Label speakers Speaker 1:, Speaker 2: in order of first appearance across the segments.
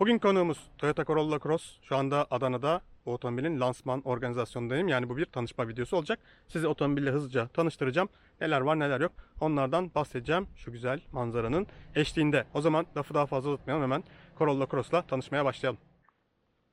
Speaker 1: Bugün konuğumuz Toyota Corolla Cross. Şu anda Adana'da bu otomobilin lansman organizasyonundayım. Yani bu bir tanışma videosu olacak. Sizi otomobille hızlıca tanıştıracağım. Neler var neler yok. Onlardan bahsedeceğim şu güzel manzaranın eşliğinde. O zaman lafı daha fazla uzatmayalım hemen Corolla Cross'la tanışmaya başlayalım.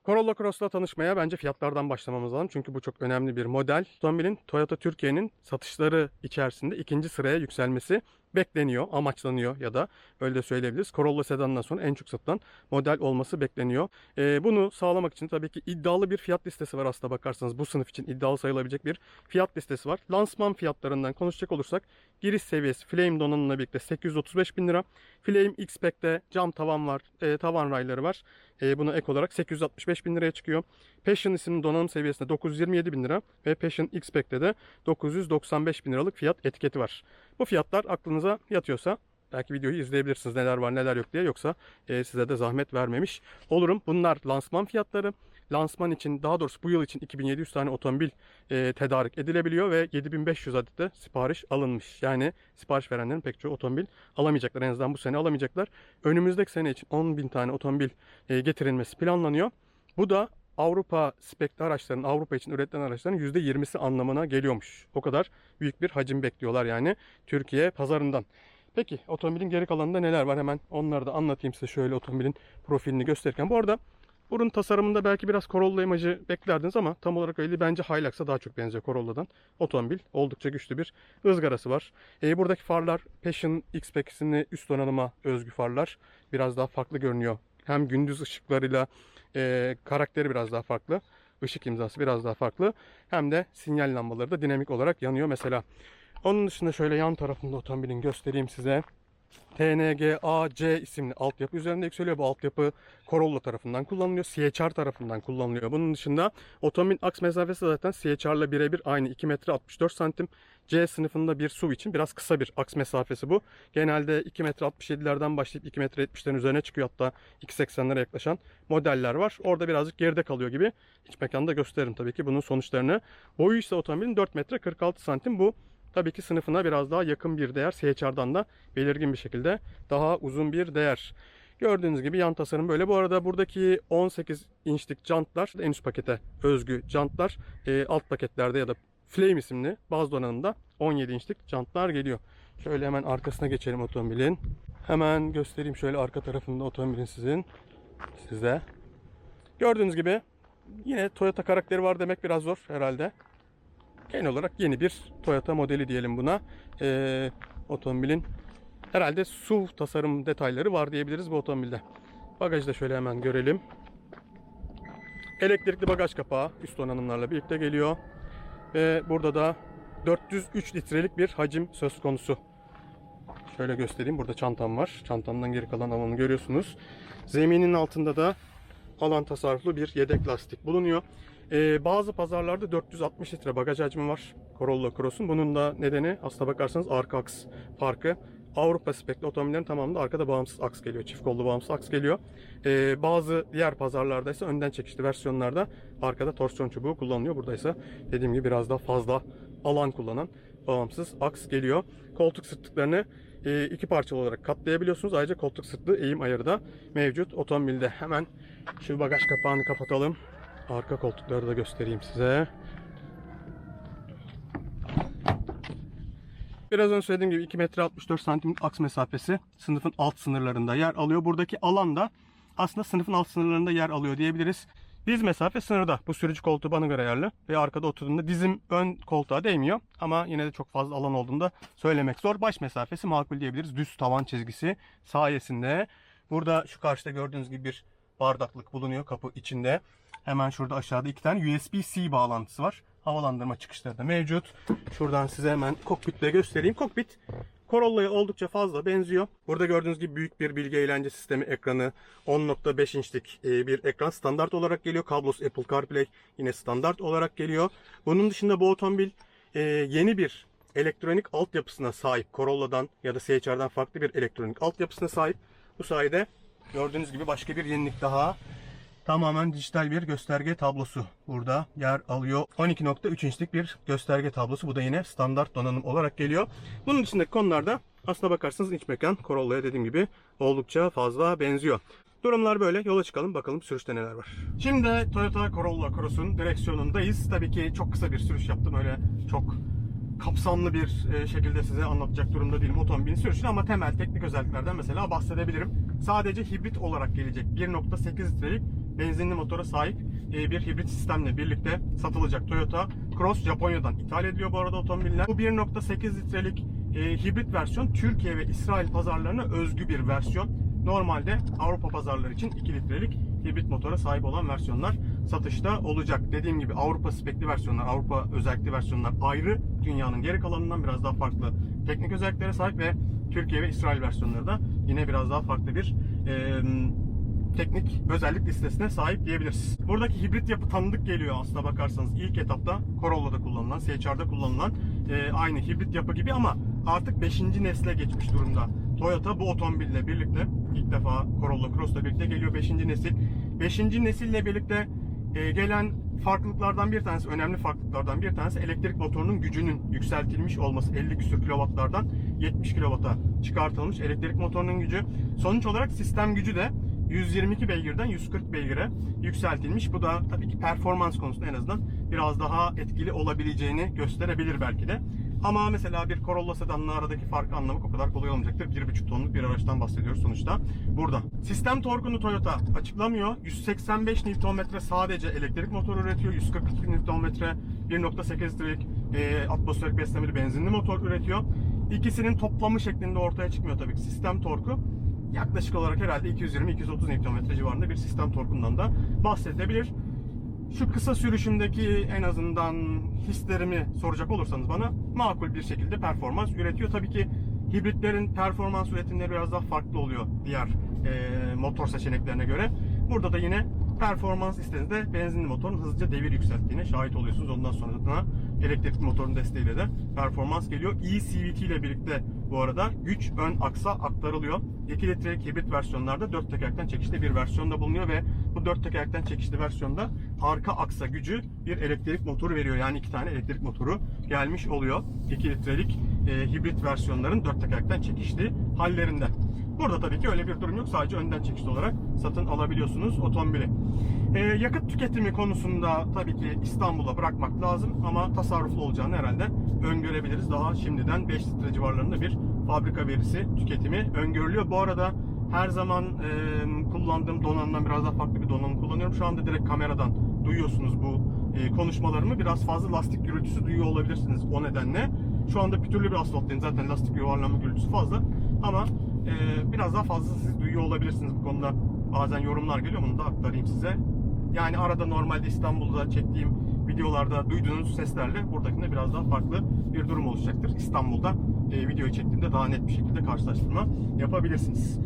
Speaker 1: Corolla Cross'la tanışmaya bence fiyatlardan başlamamız lazım. Çünkü bu çok önemli bir model. Otomobilin Toyota Türkiye'nin satışları içerisinde ikinci sıraya yükselmesi bekleniyor, amaçlanıyor ya da öyle de söyleyebiliriz. Corolla sedanından sonra en çok satılan model olması bekleniyor. Ee, bunu sağlamak için tabii ki iddialı bir fiyat listesi var aslında bakarsanız. Bu sınıf için iddialı sayılabilecek bir fiyat listesi var. Lansman fiyatlarından konuşacak olursak giriş seviyesi Flame donanımla birlikte 835 bin lira. Flame X-Pack'te cam tavan var, e, tavan rayları var. E, buna ek olarak 865 bin liraya çıkıyor. Passion isimli donanım seviyesinde 927 bin lira ve Passion X-Pack'te de 995 bin liralık fiyat etiketi var. Bu fiyatlar aklınıza yatıyorsa belki videoyu izleyebilirsiniz neler var neler yok diye yoksa e, size de zahmet vermemiş olurum. Bunlar lansman fiyatları. Lansman için daha doğrusu bu yıl için 2700 tane otomobil e, tedarik edilebiliyor ve 7500 adet de sipariş alınmış. Yani sipariş verenlerin pek çoğu otomobil alamayacaklar. En azından bu sene alamayacaklar. Önümüzdeki sene için 10.000 tane otomobil e, getirilmesi planlanıyor. Bu da Avrupa spekli araçların, Avrupa için üretilen araçların %20'si anlamına geliyormuş. O kadar büyük bir hacim bekliyorlar yani Türkiye pazarından. Peki otomobilin geri kalanında neler var hemen onları da anlatayım size şöyle otomobilin profilini gösterirken. Bu arada burun tasarımında belki biraz Corolla imajı beklerdiniz ama tam olarak öyle bence Hilux'a daha çok benziyor Corolla'dan. Otomobil oldukça güçlü bir ızgarası var. E, buradaki farlar Passion isimli üst donanıma özgü farlar. Biraz daha farklı görünüyor. Hem gündüz ışıklarıyla e, karakteri biraz daha farklı. Işık imzası biraz daha farklı. Hem de sinyal lambaları da dinamik olarak yanıyor mesela. Onun dışında şöyle yan tarafında otomobilin göstereyim size. TNGA-C isimli altyapı üzerinde yükseliyor. Bu altyapı Corolla tarafından kullanılıyor. CHR tarafından kullanılıyor. Bunun dışında otomobilin aks mesafesi zaten CHR'la birebir aynı 2 metre 64 santim. C sınıfında bir SUV için biraz kısa bir aks mesafesi bu. Genelde 2 metre 67'lerden başlayıp 2 metre 70'lerin üzerine çıkıyor. Hatta 2.80'lere yaklaşan modeller var. Orada birazcık geride kalıyor gibi. İç mekanda gösteririm tabii ki bunun sonuçlarını. Boyu ise otomobilin 4 metre 46 santim. Bu Tabii ki sınıfına biraz daha yakın bir değer. CHR'dan da belirgin bir şekilde daha uzun bir değer. Gördüğünüz gibi yan tasarım böyle. Bu arada buradaki 18 inçlik jantlar en üst pakete özgü jantlar. E, alt paketlerde ya da Flame isimli baz donanımda 17 inçlik jantlar geliyor. Şöyle hemen arkasına geçelim otomobilin. Hemen göstereyim şöyle arka tarafında otomobilin sizin size. Gördüğünüz gibi yine Toyota karakteri var demek biraz zor herhalde. Genel olarak yeni bir Toyota modeli diyelim buna. Ee, otomobilin herhalde SUV tasarım detayları var diyebiliriz bu otomobilde. Bagajı da şöyle hemen görelim. Elektrikli bagaj kapağı üst donanımlarla birlikte geliyor. Ve burada da 403 litrelik bir hacim söz konusu. Şöyle göstereyim. Burada çantam var. Çantamdan geri kalan alanı görüyorsunuz. Zeminin altında da alan tasarruflu bir yedek lastik bulunuyor. Ee, bazı pazarlarda 460 litre bagaj hacmi var Corolla Cross'un. Bunun da nedeni aslına bakarsanız arka aks farkı. Avrupa spekli otomobillerin tamamında arkada bağımsız aks geliyor. Çift kollu bağımsız aks geliyor. Ee, bazı diğer pazarlarda ise önden çekişli versiyonlarda arkada torsiyon çubuğu kullanılıyor. Burada ise dediğim gibi biraz daha fazla alan kullanan bağımsız aks geliyor. Koltuk sırtlıklarını e, iki parçalı olarak katlayabiliyorsunuz. Ayrıca koltuk sırtlı eğim ayarı da mevcut otomobilde. Hemen şu bagaj kapağını kapatalım. Arka koltukları da göstereyim size. Biraz önce söylediğim gibi 2 metre 64 santim aks mesafesi sınıfın alt sınırlarında yer alıyor. Buradaki alan da aslında sınıfın alt sınırlarında yer alıyor diyebiliriz. Diz mesafe sınırda. Bu sürücü koltuğu bana göre ayarlı. Ve arkada oturduğumda dizim ön koltuğa değmiyor. Ama yine de çok fazla alan olduğunda söylemek zor. Baş mesafesi makul diyebiliriz. Düz tavan çizgisi sayesinde. Burada şu karşıda gördüğünüz gibi bir bardaklık bulunuyor kapı içinde. Hemen şurada aşağıda iki tane USB-C bağlantısı var. Havalandırma çıkışları da mevcut. Şuradan size hemen kokpitle göstereyim. Kokpit Corolla'ya oldukça fazla benziyor. Burada gördüğünüz gibi büyük bir bilgi eğlence sistemi ekranı. 10.5 inçlik e, bir ekran standart olarak geliyor. Kablosu Apple CarPlay yine standart olarak geliyor. Bunun dışında bu otomobil e, yeni bir elektronik altyapısına sahip. Corolla'dan ya da CHR'dan farklı bir elektronik altyapısına sahip. Bu sayede gördüğünüz gibi başka bir yenilik daha. Tamamen dijital bir gösterge tablosu burada yer alıyor. 12.3 inçlik bir gösterge tablosu. Bu da yine standart donanım olarak geliyor. Bunun dışındaki konularda aslına bakarsanız iç mekan Corolla'ya dediğim gibi oldukça fazla benziyor. Durumlar böyle. Yola çıkalım bakalım sürüşte neler var. Şimdi Toyota Corolla Cross'un direksiyonundayız. Tabii ki çok kısa bir sürüş yaptım. Öyle çok kapsamlı bir e, şekilde size anlatacak durumda değilim otomobilin sürüşünü ama temel teknik özelliklerden mesela bahsedebilirim. Sadece hibrit olarak gelecek 1.8 litrelik benzinli motora sahip e, bir hibrit sistemle birlikte satılacak Toyota Cross Japonya'dan ithal ediliyor bu arada otomobiller. Bu 1.8 litrelik e, hibrit versiyon Türkiye ve İsrail pazarlarına özgü bir versiyon. Normalde Avrupa pazarları için 2 litrelik hibrit motora sahip olan versiyonlar satışta olacak. Dediğim gibi Avrupa spekli versiyonlar, Avrupa özellikli versiyonlar ayrı. Dünyanın geri kalanından biraz daha farklı teknik özelliklere sahip ve Türkiye ve İsrail versiyonları da yine biraz daha farklı bir e, teknik özellik listesine sahip diyebiliriz. Buradaki hibrit yapı tanıdık geliyor aslına bakarsanız. İlk etapta Corolla'da kullanılan, CHR'da kullanılan e, aynı hibrit yapı gibi ama artık 5. nesle geçmiş durumda. Toyota bu otomobille birlikte ilk defa Corolla Cross'la birlikte geliyor 5. nesil. 5. nesille birlikte e, gelen farklılıklardan bir tanesi, önemli farklılıklardan bir tanesi elektrik motorunun gücünün yükseltilmiş olması. 50 küsür kilowattlardan 70 kilowata çıkartılmış elektrik motorunun gücü. Sonuç olarak sistem gücü de 122 beygirden 140 beygire yükseltilmiş. Bu da tabii ki performans konusunda en azından biraz daha etkili olabileceğini gösterebilir belki de. Ama mesela bir Corolla sedanla aradaki farkı anlamak o kadar kolay olmayacaktır. 1.5 tonluk bir araçtan bahsediyoruz sonuçta burada. Sistem torkunu Toyota açıklamıyor. 185 Nm sadece elektrik motor üretiyor. 142 Nm 1.8 litrelik e, atmosferik beslemeli benzinli motor üretiyor. İkisinin toplamı şeklinde ortaya çıkmıyor tabii ki sistem torku. Yaklaşık olarak herhalde 220-230 Nm civarında bir sistem torkundan da bahsedilebilir. Şu kısa sürüşümdeki en azından hislerimi soracak olursanız bana makul bir şekilde performans üretiyor. Tabii ki hibritlerin performans üretimleri biraz daha farklı oluyor diğer e, motor seçeneklerine göre. Burada da yine performans istediğinizde benzinli motorun hızlıca devir yükselttiğine şahit oluyorsunuz. Ondan sonra da elektrikli motorun desteğiyle de performans geliyor. eCVT ile birlikte bu arada güç ön aksa aktarılıyor. 2 litrelik hibrit versiyonlarda 4 tekerlekten çekişli bir versiyonda bulunuyor ve bu 4 tekerlekten çekişli versiyonda arka aksa gücü bir elektrik motoru veriyor. Yani iki tane elektrik motoru gelmiş oluyor. 2 litrelik e, hibrit versiyonların 4 tekerlekten çekişli hallerinde. Burada tabii ki öyle bir durum yok. Sadece önden çekişli olarak satın alabiliyorsunuz otomobili. Ee, yakıt tüketimi konusunda tabii ki İstanbul'a bırakmak lazım ama tasarruflu olacağını herhalde öngörebiliriz. Daha şimdiden 5 litre civarlarında bir fabrika verisi tüketimi öngörülüyor. Bu arada her zaman e, kullandığım donanımdan biraz daha farklı bir donanım kullanıyorum. Şu anda direkt kameradan duyuyorsunuz bu e, konuşmalarımı. Biraz fazla lastik gürültüsü duyuyor olabilirsiniz o nedenle. Şu anda pütürlü bir asfalttayım. Zaten lastik yuvarlanma gürültüsü fazla. Ama e, biraz daha fazla siz duyuyor olabilirsiniz bu konuda. Bazen yorumlar geliyor. Bunu da aktarayım size. Yani arada normalde İstanbul'da çektiğim videolarda duyduğunuz seslerle buradakinde biraz daha farklı bir durum oluşacaktır. İstanbul'da e, videoyu çektiğimde daha net bir şekilde karşılaştırma yapabilirsiniz.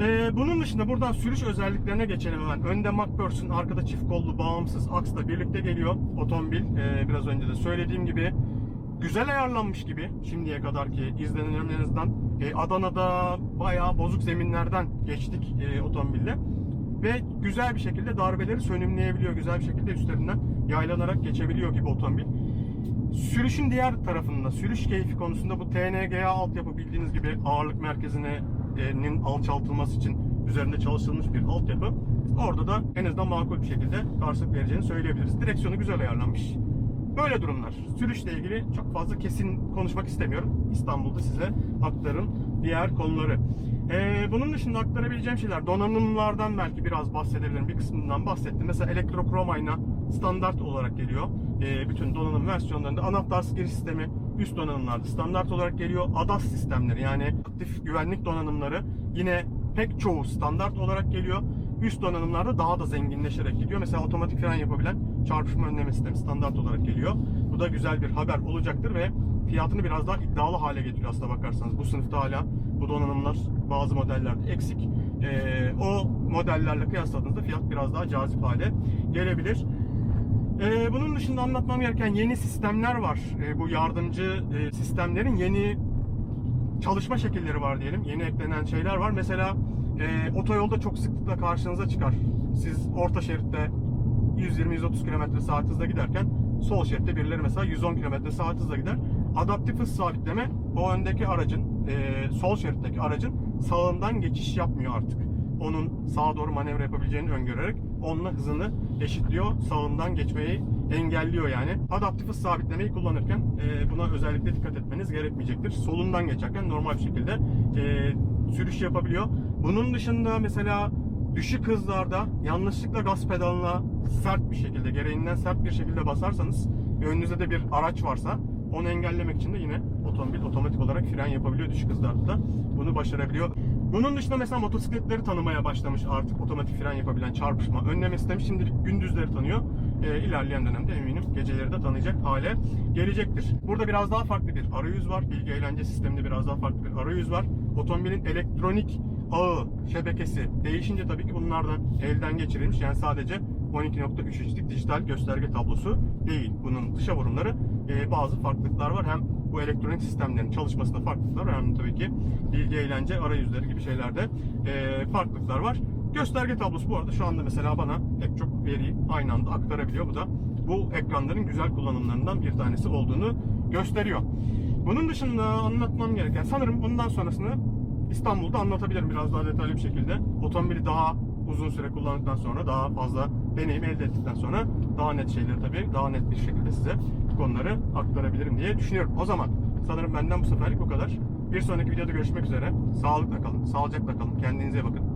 Speaker 1: Ee, bunun dışında buradan sürüş özelliklerine geçelim hemen. Önde McPherson, arkada çift kollu bağımsız aksla birlikte geliyor otomobil. Ee, biraz önce de söylediğim gibi güzel ayarlanmış gibi şimdiye kadar ki izlenimlerinizden. Ee, Adana'da bayağı bozuk zeminlerden geçtik e, otomobille. Ve güzel bir şekilde darbeleri sönümleyebiliyor. Güzel bir şekilde üstlerinden yaylanarak geçebiliyor gibi otomobil. Sürüşün diğer tarafında, sürüş keyfi konusunda bu TNGA altyapı bildiğiniz gibi ağırlık merkezinin alçaltılması için üzerinde çalışılmış bir altyapı. Orada da en azından makul bir şekilde karşılık vereceğini söyleyebiliriz. Direksiyonu güzel ayarlanmış. Böyle durumlar. Sürüşle ilgili çok fazla kesin konuşmak istemiyorum. İstanbul'da size aktarın diğer konuları. Ee, bunun dışında aktarabileceğim şeyler donanımlardan belki biraz bahsedebilirim. Bir kısmından bahsettim. Mesela elektrokrom ayna standart olarak geliyor. Ee, bütün donanım versiyonlarında anahtarsız giriş sistemi üst donanımlarda standart olarak geliyor. ADAS sistemleri yani aktif güvenlik donanımları yine pek çoğu standart olarak geliyor. Üst donanımlarda daha da zenginleşerek gidiyor. Mesela otomatik fren yapabilen çarpışma önleme sistemi standart olarak geliyor. Bu da güzel bir haber olacaktır ve fiyatını biraz daha iddialı hale getiriyor aslına bakarsanız. Bu sınıfta hala bu donanımlar bazı modellerde eksik. Ee, o modellerle kıyasladığınızda fiyat biraz daha cazip hale gelebilir. Ee, bunun dışında anlatmam gereken yeni sistemler var. Ee, bu yardımcı e, sistemlerin yeni çalışma şekilleri var diyelim. Yeni eklenen şeyler var. Mesela e, otoyolda çok sıklıkla karşınıza çıkar. Siz orta şeritte 120-130 km saat hızla giderken sol şeritte birileri mesela 110 km saat hızla gider. Adaptif hız sabitleme o öndeki aracın e, sol şeritteki aracın sağından geçiş yapmıyor artık. onun sağa doğru manevra yapabileceğini öngörerek onunla hızını eşitliyor. Sağından geçmeyi engelliyor yani. Adaptif hız sabitlemeyi kullanırken e, buna özellikle dikkat etmeniz gerekmeyecektir. Solundan geçerken normal bir şekilde e, sürüş yapabiliyor. Bunun dışında mesela düşük hızlarda yanlışlıkla gaz pedalına sert bir şekilde, gereğinden sert bir şekilde basarsanız ve önünüzde de bir araç varsa onu engellemek için de yine otomobil otomatik olarak fren yapabiliyor düşük hızlarda da. Bunu başarabiliyor. Bunun dışında mesela motosikletleri tanımaya başlamış artık otomatik fren yapabilen çarpışma önleme sistemi şimdilik gündüzleri tanıyor. Ee, ilerleyen dönemde eminim geceleri de tanıyacak hale gelecektir. Burada biraz daha farklı bir arayüz var. Bilgi eğlence sisteminde biraz daha farklı bir arayüz var. Otomobilin elektronik ağı, şebekesi değişince tabii ki bunlardan elden geçirilmiş. Yani sadece 12.3 inçlik dijital gösterge tablosu değil. Bunun dışa vurumları e, bazı farklılıklar var. Hem bu elektronik sistemlerin çalışmasında farklılıklar var. Hem tabii ki bilgi eğlence arayüzleri gibi şeylerde e, farklılıklar var. Gösterge tablosu bu arada şu anda mesela bana pek çok veriyi aynı anda aktarabiliyor. Bu da bu ekranların güzel kullanımlarından bir tanesi olduğunu gösteriyor. Bunun dışında anlatmam gereken sanırım bundan sonrasını İstanbul'da anlatabilirim biraz daha detaylı bir şekilde. Otomobili daha uzun süre kullandıktan sonra daha fazla deneyim elde ettikten sonra daha net şeyleri tabii daha net bir şekilde size konuları aktarabilirim diye düşünüyorum. O zaman sanırım benden bu seferlik bu kadar. Bir sonraki videoda görüşmek üzere. Sağlıkla kalın, sağlıcakla kalın. Kendinize bakın.